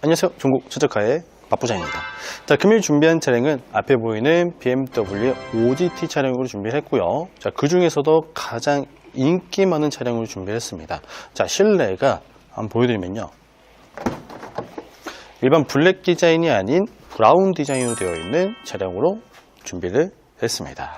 안녕하세요. 중국 최적화의 박부장입니다. 자, 금일 준비한 차량은 앞에 보이는 BMW 5GT 차량으로 준비를 했고요. 자, 그 중에서도 가장 인기 많은 차량으로 준비를 했습니다. 자, 실내가 한번 보여드리면요. 일반 블랙 디자인이 아닌 브라운 디자인으로 되어 있는 차량으로 준비를 했습니다.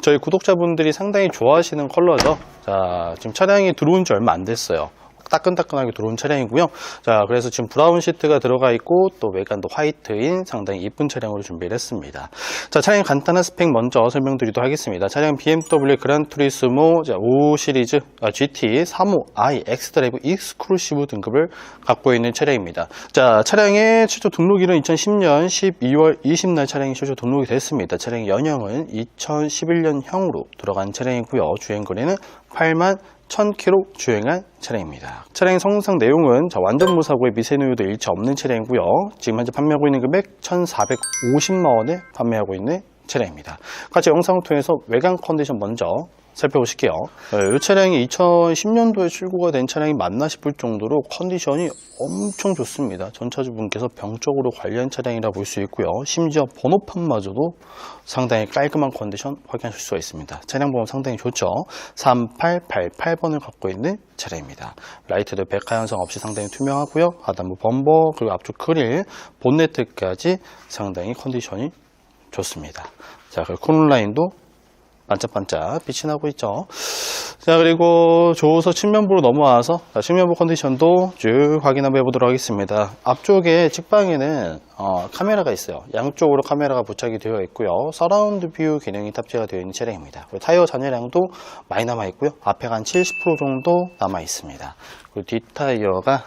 저희 구독자분들이 상당히 좋아하시는 컬러죠. 자, 지금 차량이 들어온 지 얼마 안 됐어요. 따끈따끈하게 들어온 차량이고요. 자, 그래서 지금 브라운 시트가 들어가 있고 또 외관도 화이트인 상당히 이쁜 차량으로 준비를 했습니다. 자, 차량 간단한 스펙 먼저 설명드리도록 하겠습니다. 차량 BMW 그란 투리스모 5 시리즈 아, GT 35i 엑스드라이브 익스클루시브 등급을 갖고 있는 차량입니다. 자, 차량의 최초 등록일은 2010년 12월 20날 차량이 최초 등록이 됐습니다. 차량의 연형은 2011년형으로 들어간 차량이고요. 주행 거리는 8만 1000km 주행한 차량입니다. 차량의 성능상 내용은 자, 완전 무사고에 미세누유도 일체 없는 차량이고요. 지금 현재 판매하고 있는 금액 1,450만 원에 판매하고 있는 차량입니다. 같이 영상을 통해서 외관 컨디션 먼저 살펴보실게요. 이 차량이 2010년도에 출고가 된 차량이 맞나 싶을 정도로 컨디션이 엄청 좋습니다. 전차주분께서 병적으로 관리한 차량이라 볼 수 있고요. 심지어 번호판마저도 상당히 깔끔한 컨디션 확인하실 수가 있습니다. 차량 번호 상당히 좋죠. 3888번을 갖고 있는 차량입니다. 라이트도 백화 현상 없이 상당히 투명하고요. 하단부 범버 그리고 앞쪽 그릴, 본네트까지 상당히 컨디션이 좋습니다. 자, 그리고 콘라인도 반짝반짝 빛이 나고 있죠. 자, 그리고 조서 측면부로 넘어와서 자, 측면부 컨디션도 쭉 확인 한번 해보도록 하겠습니다. 앞쪽에 측방에는 어, 카메라가 있어요. 양쪽으로 카메라가 부착이 되어 있고요. 서라운드 뷰 기능이 탑재가 되어 있는 차량입니다. 타이어 잔여량도 많이 남아 있고요. 앞에가 한70% 정도 남아 있습니다. 그리고 뒷 타이어가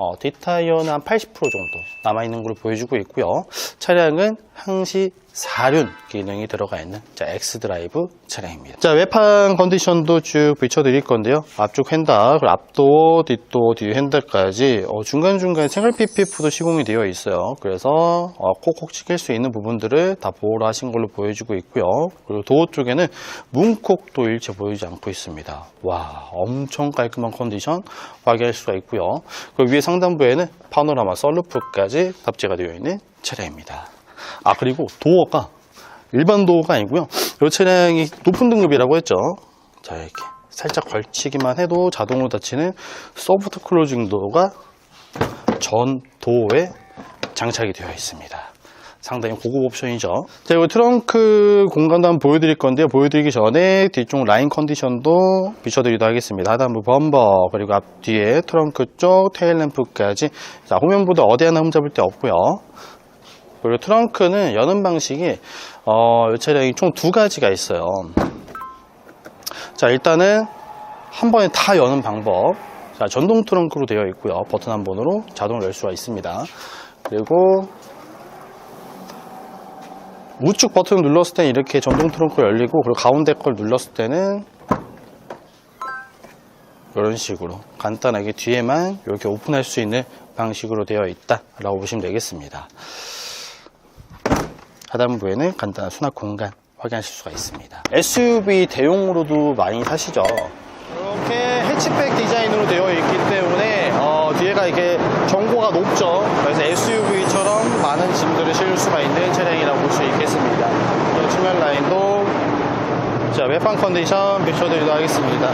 어, 뒷타이어는 한 80% 정도 남아있는 걸 보여주고 있고요. 차량은 항시 4륜 기능이 들어가 있는 자, X드라이브 차량입니다. 자, 외판 컨디션도 쭉 비춰드릴 건데요. 앞쪽 핸들, 그리고 앞도, 뒷도, 뒤 핸들까지 어, 중간중간 생활 PPF도 시공이 되어 있어요. 그래서 어, 콕콕 찍힐 수 있는 부분들을 다 보호를 하신 걸로 보여주고 있고요. 그리고 도어 쪽에는 문콕도 일체 보이지 않고 있습니다. 와, 엄청 깔끔한 컨디션 확인할 수가 있고요. 그 위에 상단부에는 파노라마 썰루프까지 탑재가 되어 있는 차량입니다. 아 그리고 도어가 일반 도어가 아니고요. 이 차량이 높은 등급이라고 했죠. 자 이렇게 살짝 걸치기만 해도 자동으로 닫히는 소프트 클로징 도어가 전 도어에 장착이 되어 있습니다. 상당히 고급 옵션이죠. 자, 그리고 트렁크 공간도 한번 보여드릴 건데요. 보여드리기 전에 뒤쪽 라인 컨디션도 비춰드리도록 하겠습니다. 하단부 범버, 그리고 앞뒤에 트렁크 쪽 테일램프까지. 자, 후면보다 어디 하나 흠잡을 데 없고요. 그리고 트렁크는 여는 방식이 어, 이 차량이 총 두 가지가 있어요. 자, 일단은 한 번에 다 여는 방법. 자, 전동 트렁크로 되어 있고요. 버튼 한 번으로 자동으로 열 수가 있습니다. 그리고 우측 버튼을 눌렀을 때는 이렇게 전동 트렁크 열리고 그리고 가운데 걸 눌렀을 때는 이런 식으로 간단하게 뒤에만 이렇게 오픈할 수 있는 방식으로 되어 있다 라고 보시면 되겠습니다 하단부에는 간단한 수납 공간 확인하실 수가 있습니다. SUV 대용으로도 많이 사시죠? 이렇게 해치백 디자인으로 되어 있기 때문에 어, 뒤에가 이렇게 전고가 높죠? 그래서 SUV처럼 많은 짐들을 실을 수가 있는 차량이라고 볼 수 있겠습니다. 이 측면 라인도 자, 외판 컨디션 비춰드리도록 하겠습니다.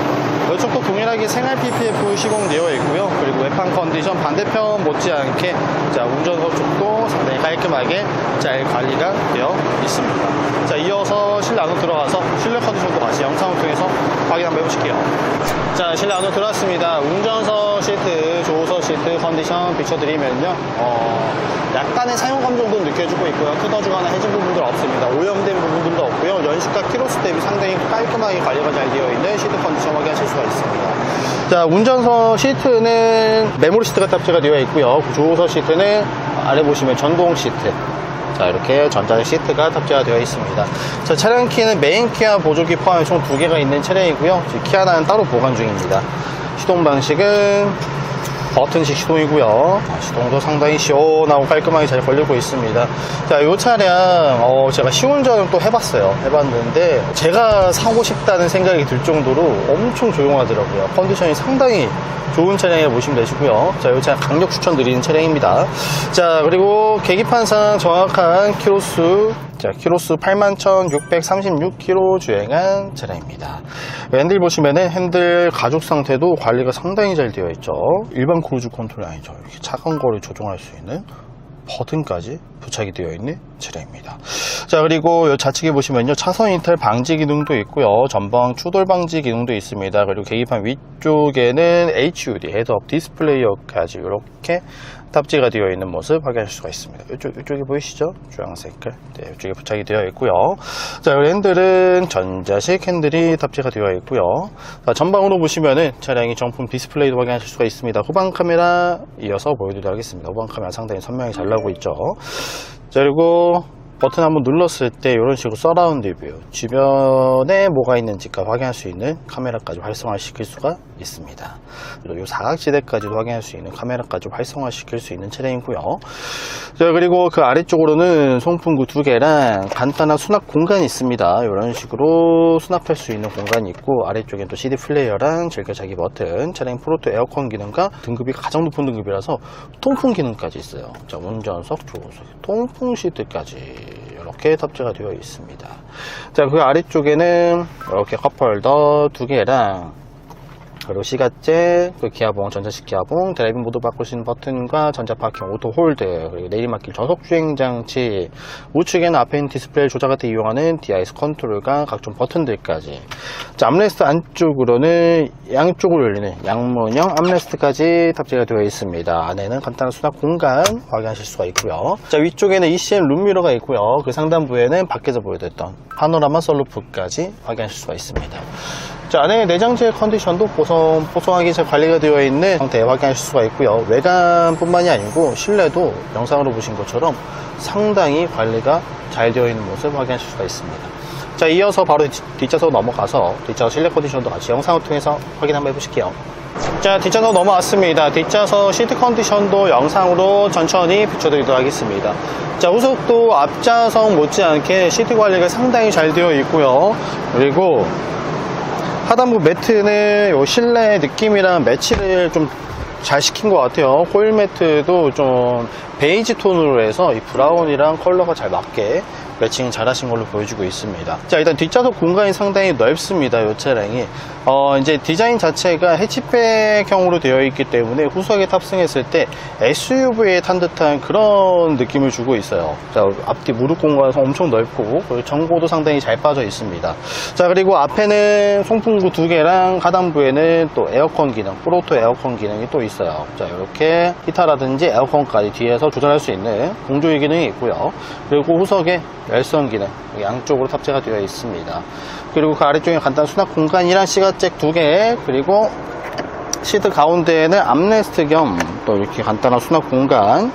이쪽도 동일하게 생활 PPF 시공되어 있고요. 그리고 외판 컨디션 반대편 못지않게 자, 운전석 쪽도 상당히 깔끔하게 잘 관리가 되어 있습니다. 자, 이어서 실내 안으로 들어가서 실내 컨디션도 같이 영상을 통해서 확인 한번 해보실게요. 자, 실내 안으로 들어왔습니다. 운전석 시트, 조수석 시트 컨디션 비춰드리면요. 어, 약간의 사용감 정도는 느껴지고 있고요. 뜯어주거나 해진 부분들 없습니다. 오염된 부분들도 없고요. 연식과 키로수 대비 상당히 깔끔하게 관리가 잘 되어 있는 시트 컨디션 확인하실 수가 있습니다. 자, 운전석 시트는 메모리 시트가 탑재가 되어 있고요. 조수석 시트는 아래 보시면 전동 시트. 자, 이렇게 전자식 시트가 탑재가 되어 있습니다. 자, 차량 키는 메인 키와 보조기 포함해 총 두 개가 있는 차량이고요. 지금 키 하나는 따로 보관 중입니다. 시동 방식은 버튼식 시동이고요. 아, 시동도 상당히 시원하고 깔끔하게 잘 걸리고 있습니다. 자, 이 차량 어, 제가 시운전을 또 해봤어요. 해봤는데 제가 사고 싶다는 생각이 들 정도로 엄청 조용하더라고요. 컨디션이 상당히 좋은 차량이라 보시면 되시고요. 자, 이 차량 강력 추천드리는 차량입니다. 자, 그리고 계기판상 정확한 키로수 자, 키로수 81,636km 주행한 차량입니다. 핸들 보시면은 핸들 가죽 상태도 관리가 상당히 잘 되어 있죠. 일반 크루즈 컨트롤이 아니죠. 이렇게 차간 거리 조정할 수 있는 버튼까지 부착이 되어 있는 차량입니다. 자, 그리고 이 좌측에 보시면요. 차선 이탈 방지 기능도 있고요. 전방 추돌 방지 기능도 있습니다. 그리고 계기판 위쪽에는 HUD, 헤드업 디스플레이어까지 이렇게 탑재가 되어 있는 모습 확인하실 수가 있습니다. 이쪽, 이쪽에 보이시죠? 주황 색깔. 네, 이쪽에 부착이 되어 있고요. 자, 그리고 핸들은 전자식 핸들이 탑재가 되어 있고요. 자, 전방으로 보시면은 차량이 정품 디스플레이도 확인하실 수가 있습니다. 후방 카메라 이어서 보여드리도록 하겠습니다. 후방 카메라 상당히 선명히 잘 나오고 있죠. 자, 그리고 버튼 한번 눌렀을 때 이런 식으로 서라운드 뷰 주변에 뭐가 있는지까지 확인할 수 있는 카메라까지 활성화 시킬 수가 있습니다. 그리고 이 사각지대까지도 확인할 수 있는 카메라까지 활성화 시킬 수 있는 차량이고요. 자 그리고 그 아래쪽으로는 송풍구 두 개랑 간단한 수납 공간이 있습니다. 이런 식으로 수납할 수 있는 공간이 있고 아래쪽엔 또 CD 플레이어랑 즐겨자기 버튼 차량 프로토 에어컨 기능과 등급이 가장 높은 등급이라서 통풍 기능까지 있어요. 자 운전석 조수석 통풍 시트까지 이렇게 탑재가 되어 있습니다. 자, 그 아래쪽에는 이렇게 컵홀더 두 개랑 그리고 시가제, 그 기아봉, 전자식 기아봉, 드라이빙 모드 바꿀 수 있는 버튼과 전자 파킹, 오토 홀드, 그리고 내리막길 저속 주행 장치, 우측에는 앞에 있는 디스플레이를 조작할 때 이용하는 DIS 컨트롤과 각종 버튼들까지. 자, 암레스트 안쪽으로는 양쪽으로 열리는 양문형 암레스트까지 탑재가 되어 있습니다. 안에는 간단한 수납 공간 확인하실 수가 있고요. 자, 위쪽에는 ECM 룸미러가 있고요. 그 상단부에는 밖에서 보여드렸던 파노라마 썰루프까지 확인하실 수가 있습니다. 자, 안에 내장재 컨디션도 보송 보송하게 잘 관리가 되어 있는 상태 확인하실 수가 있고요. 외관뿐만이 아니고 실내도 영상으로 보신 것처럼 상당히 관리가 잘 되어 있는 모습 확인하실 수가 있습니다. 자, 이어서 바로 뒷- 뒷좌석 넘어가서 뒷좌석 실내 컨디션도 같이 영상을 통해서 확인 한번 해보실게요. 자, 뒷좌석 넘어왔습니다. 뒷좌석 시트 컨디션도 영상으로 천천히 비춰드리도록 하겠습니다. 자, 후속도 앞좌석 못지않게 시트 관리가 상당히 잘 되어 있고요. 그리고 하단부 매트는 요 실내 느낌이랑 매치를 좀 잘 시킨 것 같아요. 호일 매트도 좀 베이지 톤으로 해서 이 브라운이랑 컬러가 잘 맞게 매칭 잘 하신 걸로 보여주고 있습니다. 자, 일단 뒷좌석 공간이 상당히 넓습니다. 이 차량이. 어, 이제 디자인 자체가 해치백형으로 되어 있기 때문에 후석에 탑승했을 때 SUV에 탄 듯한 그런 느낌을 주고 있어요. 자, 앞뒤 무릎 공간이 엄청 넓고 전고도 상당히 잘 빠져 있습니다. 자, 그리고 앞에는 송풍구 두 개랑 하단부에는 또 에어컨 기능, 프로토 에어컨 기능이 또 있어요. 자, 이렇게 히터라든지 에어컨까지 뒤에서 조절할 수 있는 공조기 기능이 있고요. 그리고 후석에 열선 기능 양쪽으로 탑재가 되어 있습니다. 그리고 그 아래쪽에 간단한 수납 공간이랑 시가잭 두 개, 그리고 시트 가운데에는 암레스트 겸 또 이렇게 간단한 수납 공간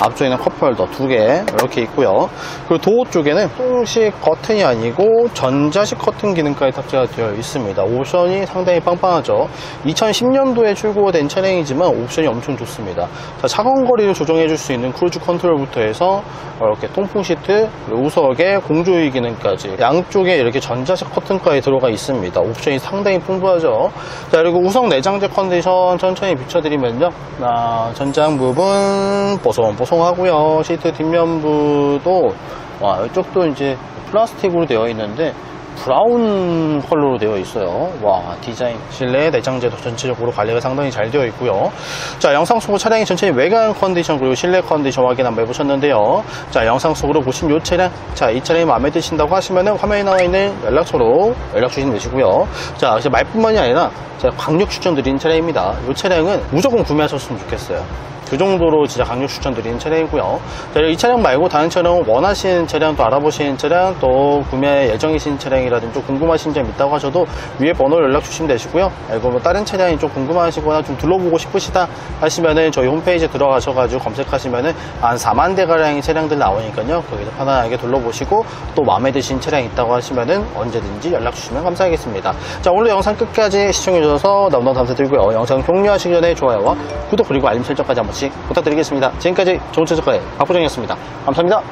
앞쪽에는 컵홀더 두 개 이렇게 있고요. 그리고 도어 쪽에는 통식 커튼이 아니고 전자식 커튼 기능까지 탑재가 되어 있습니다. 옵션이 상당히 빵빵하죠. 2010년도에 출고된 차량이지만 옵션이 엄청 좋습니다. 자, 차간 거리를 조정해 줄 수 있는 크루즈 컨트롤부터 해서 이렇게 통풍 시트 우석에 공조기 기능까지 양쪽에 이렇게 전자식 커튼까지 들어가 있습니다. 옵션이 상당히 풍부하죠. 자 그리고 우석 내장재 컨디션 천천히 비춰드리면요. 아, 전장 부분 보송보송 하고요 시트 뒷면부도 와 이쪽도 이제 플라스틱으로 되어 있는데 브라운 컬러로 되어 있어요. 와, 디자인, 실내 내장재도 전체적으로 관리가 상당히 잘 되어 있고요. 자, 영상 속으로 차량의 전체의 외관 컨디션 그리고 실내 컨디션 확인 한번 해보셨는데요. 자, 영상 속으로 보신 이 차량, 자, 이 차량이 마음에 드신다고 하시면은 화면에 나와 있는 연락처로 연락 주시면 되시고요. 자, 말뿐만이 아니라 제가 강력 추천드리는 차량입니다. 이 차량은 무조건 구매하셨으면 좋겠어요. 그 정도로 진짜 강력 추천드리는 차량이고요. 자, 이 차량 말고 다른 차량 원하시는 차량 또 알아보시는 차량 또 구매 예정이신 차량이라든지 좀 궁금하신 점 있다고 하셔도 위에 번호 연락 주시면 되시고요. 알고 뭐 다른 차량이 좀 궁금하시거나 좀 둘러보고 싶으시다 하시면은 저희 홈페이지 들어가셔가지고 검색하시면은 한 4만 대 가량의 차량들 나오니까요. 거기서 편안하게 둘러보시고 또 마음에 드신 차량 있다고 하시면은 언제든지 연락 주시면 감사하겠습니다. 자 오늘 영상 끝까지 시청해주셔서 너무너무 감사드리고요. 영상 종료하시기 전에 좋아요와 구독 그리고 알림 설정까지 한번 씩 부탁드리겠습니다. 지금까지 좋은 최저가의 박부정이었습니다. 감사합니다.